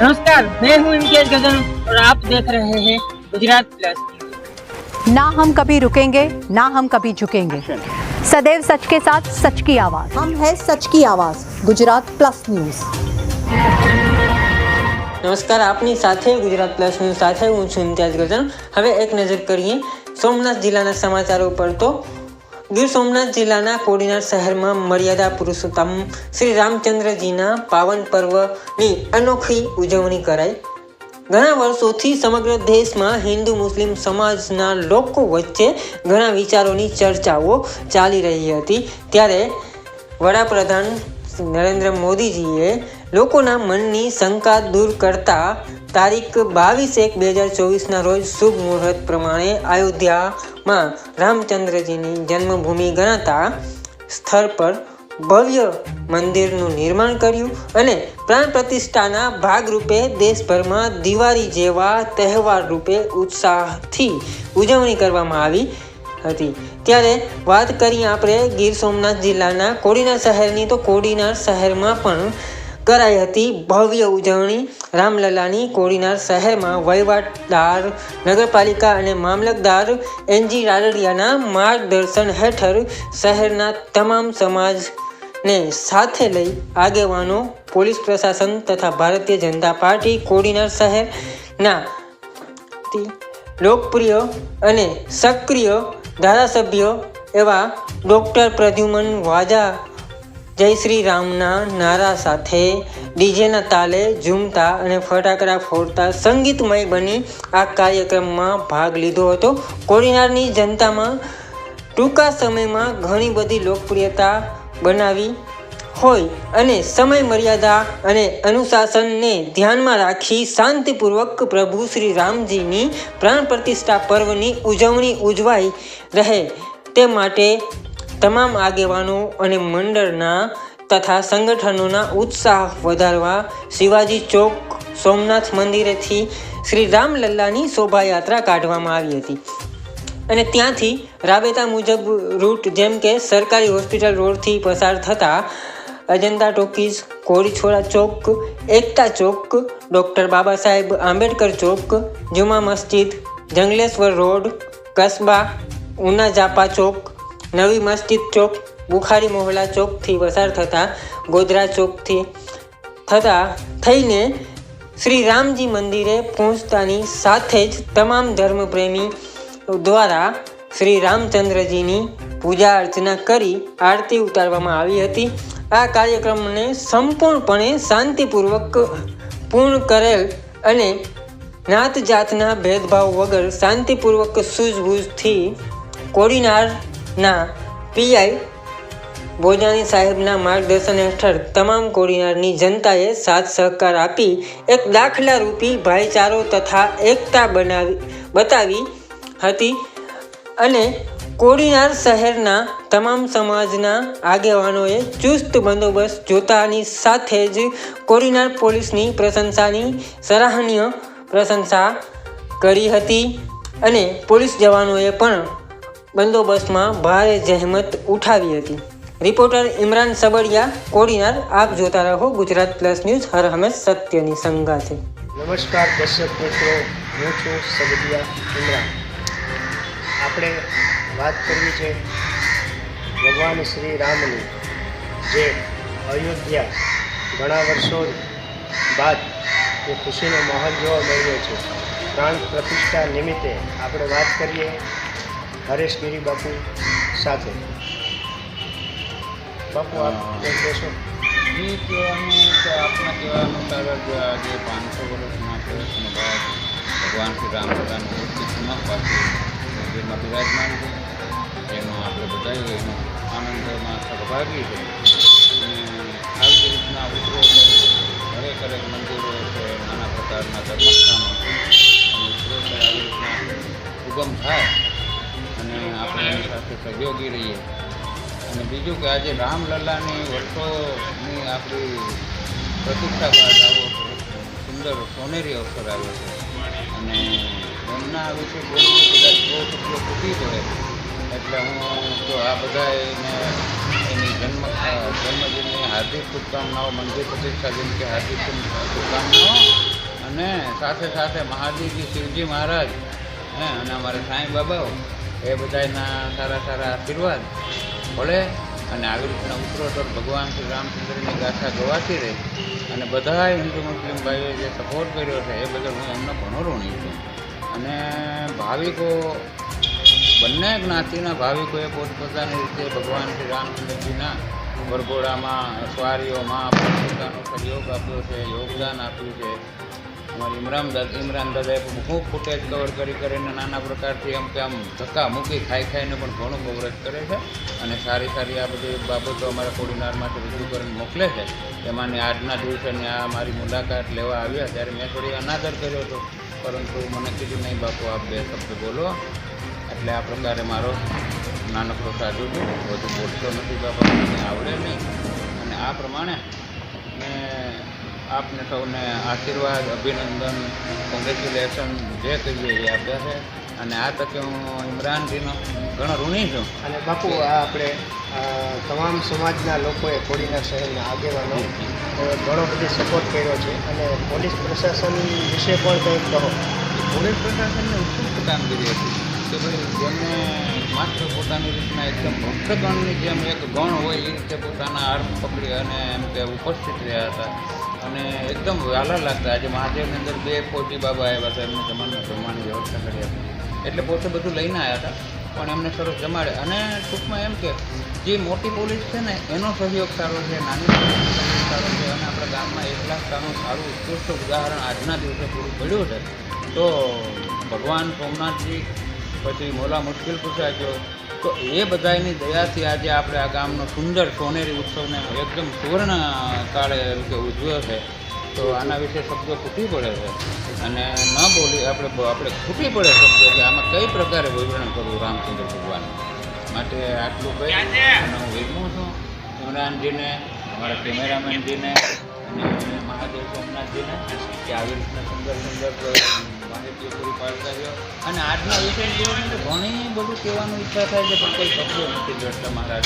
नमस्कार मैं हूं इम्तियाज गजन और आप देख रहे हैं गुजरात प्लस ना हम कभी रुकेंगे ना हम कभी झुकेंगे सदैव सच के साथ सच की आवाज हम है सच की आवाज गुजरात प्लस न्यूज નમસ્કાર આપની સાથે ગુજરાત પ્લસ ન્યૂઝ સાથે હું છું ઇમ્તિયાજ ગજન હવે એક નજર કરીએ સોમનાથ જિલ્લાના સમાચારો પર તો ગીર સોમનાથ જિલ્લાના કોડીનાર શહેરમાં મર્યાદા પુરુષોત્તમ શ્રી રામચંદ્રજીના પાવન પર્વની અનોખી ઉજવણી કરાઈ. ઘણા વર્ષોથી સમગ્ર દેશમાં હિન્દુ, મુસ્લિમ સમાજના લોકો વચ્ચે ઘણા વિચારોની ચર્ચાઓ ચાલી રહી હતી. ત્યારે વડાપ્રધાન નરેન્દ્ર મોદીજીએ લોકોના મનની શંકા દૂર કરતા તારીખ બાવીસ એક બે હજાર ચોવીસના રોજ શુભ મુહૂર્ત પ્રમાણે અયોધ્યામાં રામચંદ્રજીની જન્મભૂમિ ગણાતા સ્થળ પર ભવ્ય મંદિરનું નિર્માણ કર્યું અને પ્રાણ પ્રતિષ્ઠાના ભાગરૂપે દેશભરમાં દિવાળી જેવા તહેવાર રૂપે ઉત્સાહથી ઉજવણી કરવામાં આવી. હતી. ત્યારે વાત કરીએ આપણે ગીર સોમનાથ જિલ્લાના કોડીનાર શહેરની. તો કોડીનાર શહેરમાં પણ કરાઈ હતી ભવ્ય ઉજવણી. રામલલાની કોડીનાર શહેરમાં વહીવટદાર, નગરપાલિકા અને મામલતદાર એનજી રાડડિયાના માર્ગદર્શન હેઠળ શહેરના તમામ સમાજને સાથે લઈ આગેવાનો, પોલીસ પ્રશાસન તથા ભારતીય જનતા પાર્ટી કોડીનાર શહેરના લોકપ્રિય અને સક્રિય ધારાસભ્ય એવા ડૉક્ટર પ્રદ્યુમન વાજા જય શ્રી રામના નારા સાથે ડીજેના તાલે ઝૂમતા અને ફટાકડા ફોડતા સંગીતમય બની આ કાર્યક્રમમાં ભાગ લીધો હતો. કોડીનારની જનતામાં ટૂંકા સમયમાં ઘણી બધી લોકપ્રિયતા બનાવી હોય અને સમય મર્યાદા અને અનુશાસનને ધ્યાનમાં રાખી શાંતિપૂર્વક પ્રભુ શ્રી રામજીની પ્રાણ પ્રતિષ્ઠા પર્વની ઉજવણી ઉજવાઈ રહે તે માટે તમામ આગેવાનો અને મંડળના તથા સંગઠનોના ઉત્સાહ વધારવા શિવાજી ચોક, સોમનાથ મંદિરેથી શ્રી રામલલ્લાની શોભાયાત્રા કાઢવામાં આવી હતી. અને ત્યાંથી રાબેતા મુજબ રૂટ જેમ કે સરકારી હોસ્પિટલ રોડથી પસાર થતા અજંતા ટોકીઝ કોરીછોડા ચોક, એકતા ચોક, ડૉક્ટર બાબા સાહેબ આંબેડકર ચોક, જુમા મસ્જિદ, જંગલેશ્વર રોડ, કસ્બા, ઉના જાપા ચોક, નવી મસ્જિદ ચોક, બુખારી મોહલા ચોકથી પસાર થતા ગોધરા ચોકથી થતા થઈને શ્રી રામજી મંદિરે પહોંચતાની સાથે જ તમામ ધર્મપ્રેમી દ્વારા શ્રી રામચંદ્રજીની પૂજા અર્ચના કરી આરતી ઉતારવામાં આવી હતી. આ કાર્યક્રમને સંપૂર્ણપણે શાંતિપૂર્વક પૂર્ણ કરેલ અને નાત જાતના ભેદભાવ વગર શાંતિપૂર્વક સૂઝબૂઝથી કોડીનારના પીઆઈ ભોજાની સાહેબના માર્ગદર્શન હેઠળ તમામ કોડીનારની જનતાએ સાથ સહકાર આપી એક દાખલા રૂપી ભાઈચારો તથા એકતા બનાવી બતાવી હતી અને કોડીનાર શહેરના તમામ સમાજના આગેવાનોએ ચુસ્ત બંદોબસ્ત જોતાની સાથે જ કોડીનાર પોલીસની પ્રશંસાની સરાહનીય પ્રશંસા કરી હતી અને પોલીસ જવાનોએ પણ બંદોબસ્તમાં ભારે જહેમત ઉઠાવી હતી. રિપોર્ટર ઇમરાન સબડિયા, કોડીનાર, આપ જોતા રહો ગુજરાત પ્લસ ન્યૂઝ, હર હંમેશ સત્યની સંગાથે. નમસ્કાર દર્શક મિત્રો, હું છું સબડિયા ઇમરાન. આપણે વાત કરવી છે ભગવાન શ્રી રામની જે અયોધ્યા ઘણા વર્ષો બાદ એ ખુશીનો માહોલ જોવા મળ્યો છે. પ્રાણ પ્રતિષ્ઠા નિમિત્તે આપણે વાત કરીએ હરેશ ગીરી બાપુ સાથે. બાપુ આપ કહેશો? એ કહેવાનું કે આપણા કહેવા અનુસાર જ પાંચસો વર્ષના પ્રયત્નો બાદ ભગવાન શ્રી મૂર્તિ મંદિરમાં બિરાજમાન છે. એનો આપણે બધાએ એનો આનંદમાં સહભાગી છે. અને આવી રીતના ઉત્તરોત્તર દરેક દરેક મંદિરો છે, નાના પ્રકારના ધર્મસ્થાનો છે આવી રીતના ઉગમ થાય અને આપણે એની સાથે સહયોગી રહીએ. અને બીજું કે આજે રામલલ્લાની વર્ષોની આપણી પ્રતિષ્ઠા બાદ આવો સુંદર સોનેરી અવસર આવ્યો છે. અને એમના વિશે બોલવું કદાચ બહુ ખૂટી પડે એટલે હું તો આ બધાને એની જન્મ જન્મદિનની હાર્દિક શુભકામનાઓ, મંદિર પ્રતિષ્ઠા દિન કે હાર્દિક શુભકામનાઓ અને સાથે સાથે મહાદેવજી શિવજી મહારાજ, હે, અને અમારા સાંઈ બાબાઓ, એ બધાના સારા સારા આશીર્વાદ મળે અને આવી રીતના ઉત્તરોત્તર ભગવાન શ્રી રામચંદ્રની ગાથા ગવાતી રહે અને બધાય હિન્દુ મુસ્લિમ ભાઈઓએ જે સપોર્ટ કર્યો છે, એ બદલ હું એમનો ઘણો ઋણી છું. અને ભાવિકો બંને જ્ઞાતિના ભાવિકોએ પોતપોતાની રીતે ભગવાન શ્રી રામચંદ્રજીના વરઘોડામાં સ્વારીઓમાં પોતપોતાનો સહયોગ આપ્યો છે, યોગદાન આપ્યું છે. અમારી ઇમરાન દાદા ઇમરાન દાદાએ ખૂબ ફૂટેજ કવર કરી કરીને નાના પ્રકારથી એમ કે આમ ધક્કા મૂકી, ખાઈ ખાઈને પણ ઘણું કવરેજ કરે છે. અને સારી સારી આ બધી બાબતો અમારા કોડીનારમાંથી રજૂ કરીને મોકલે છે. એમાંની આજના દિવસેની આ મારી મુલાકાત લેવા આવ્યા ત્યારે મેં થોડી અનાદર કર્યો હતો. પરંતુ મને કીધું, નહીં બાપુ, આપ બે શબ્દ બોલો. એટલે આ પ્રકારે મારો નાનકડો સાધુ છે. વધુ બોલતો નથી બાપા મને આવડે નહીં. અને આ પ્રમાણે મેં આપને સૌને આશીર્વાદ અભિનંદન કોંગ્રેચ્યુલેશન જે કહીએ એ આપ્યા છે. અને આ તકે હું ઇમરાનજીનો ઘણો ઋણી છું. અને બાપુ આ આપણે તમામ સમાજના લોકોએ કોડીના શહેરના આગેવાનો ઘણો બધો સપોર્ટ કર્યો છે. અને પોલીસ પ્રશાસન વિશે પણ કંઈક કહો. પોલીસ પ્રશાસનની ઉત્કૃષ્ટ કામગીરી હતી. કે ભાઈ, જેમને માત્ર પોતાની રીતના એકદમ ભક્તગણની જેમ એક ગણ હોય એ રીતે પોતાના અર્થ પકડી અને એમ કે ઉપસ્થિત રહ્યા હતા. અને એકદમ વહાલા લાગતા. આજે મહાદેવની અંદર બે ફોજી બાબા આવ્યા હતા. એમને જમવાનું જમવાની વ્યવસ્થા કરી હતી એટલે પોતે બધું લઈને આવ્યા હતા, પણ એમને સરસ જમાડે અને ટૂંકમાં એમ કે, જે મોટી પોલીસ છે ને, એનો સહયોગ સારો છે, નાની સહયોગ સારો છે. અને આપણા ગામમાં એકલાસતાનું સારું ઉત્કૃષ્ટ ઉદાહરણ આજના દિવસે પૂરું પડ્યું છે. તો ભગવાન સોમનાથજી પછી મોલા મુશ્કેલ પૂછાયો તો એ બધાની દયાથી આજે આપણે આ ગામનો સુંદર સોનેરી ઉત્સવને એકદમ સુવર્ણ કાળે કે ઉજવ્યો છે. તો આના વિશે શબ્દો ખૂટી પડે છે. અને ન બોલી આપણે આપણે ખૂટી પડે શબ્દો કે આમાં કઈ પ્રકારે વિવરણ કરવું રામચંદ્ર ભગવાન માટે આટલું કહી અને હું વિરમું છું. ઇમરાનજીને અમારા કેમેરામેનજીને અને મહાદેવ સોમનાથજીને કે આવી રીતના સુંદર સુંદર માહિતી પૂરી પાડતા રહ્યો અને આજના વિષય દિવસે ઘણી બધું કહેવાનું ઈચ્છા થાય છે, પણ કોઈ શબ્દો નથી જોડતા મહારાજ.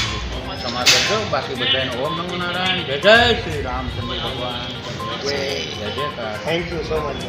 ક્ષમા કરજો, બાકી બધાને ઓમ નમો નારાયણ, જય જય શ્રી રામચંદ્ર ભગવાન, જય જયકાર. Thank you so much